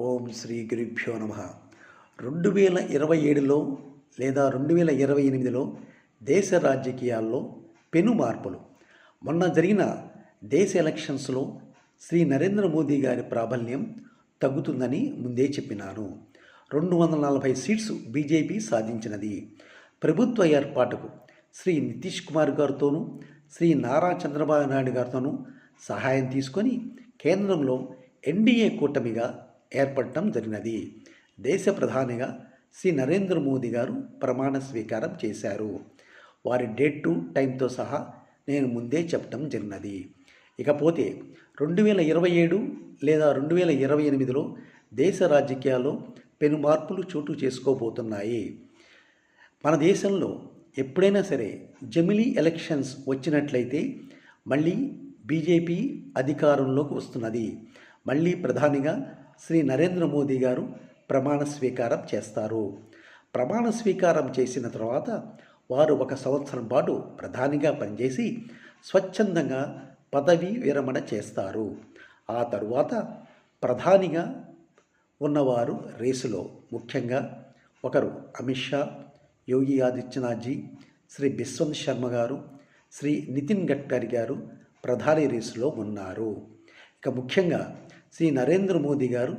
ఓం శ్రీ గురుభ్యో నమ. రెండు వేల ఇరవై ఏడులో లేదా రెండు వేల ఇరవై ఎనిమిదిలో దేశ రాజకీయాల్లో పెను మార్పులు. మొన్న జరిగిన దేశ ఎలక్షన్స్లో శ్రీ నరేంద్ర మోదీ గారి ప్రాబల్యం తగ్గుతుందని ముందే చెప్పినాను. రెండు వందల నలభై సీట్స్ బీజేపీ సాధించినది. ప్రభుత్వ ఏర్పాటుకు శ్రీ నితీష్ కుమార్ గారితోనూ శ్రీ నారా చంద్రబాబు నాయుడు గారితోనూ సహాయం తీసుకొని కేంద్రంలో ఎన్డీఏ కూటమిగా ఏర్పడటం జరిగినది. దేశ ప్రధానిగా శ్రీ నరేంద్ర మోదీ గారు ప్రమాణ స్వీకారం చేశారు. వారి డేట్ టు టైంతో సహా నేను ముందే చెప్పడం జరిగినది. ఇకపోతే రెండు వేల ఇరవై ఏడు లేదా రెండు వేల ఇరవై ఎనిమిదిలో దేశ రాజకీయాల్లో పెను మార్పులు చోటు చేసుకోబోతున్నాయి. మన దేశంలో ఎప్పుడైనా సరే జమిలీ ఎలక్షన్స్ వచ్చినట్లయితే మళ్ళీ బీజేపీ అధికారంలోకి వస్తున్నది. మళ్ళీ ప్రధానిగా శ్రీ నరేంద్ర మోదీ గారు ప్రమాణ స్వీకారం చేస్తారు. ప్రమాణ స్వీకారం చేసిన తర్వాత వారు ఒక సంవత్సరం పాటు ప్రధానిగా పనిచేసి స్వచ్ఛందంగా పదవీ విరమణ చేస్తారు. ఆ తరువాత ప్రధానిగా ఉన్నవారు రేసులో ముఖ్యంగా ఒకరు అమిత్ షా యోగి ఆదిత్యనాథ్జీ శ్రీ బిశ్వంత్ శర్మ గారు శ్రీ నితిన్ గడ్కరీ గారు ప్రధాని రేసులో ఉన్నారు. ఇక ముఖ్యంగా శ్రీ నరేంద్ర మోదీ గారు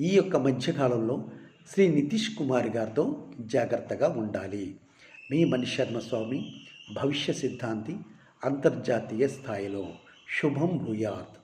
ఈ యొక్క మధ్యకాలంలో శ్రీ నితీష్ కుమార్ గారితో జాగ్రత్తగా ఉండాలి. మీ మణిశర్మ స్వామి భవిష్య సిద్ధాంతి అంతర్జాతీయ స్థాయిలో. శుభం భూయాత్.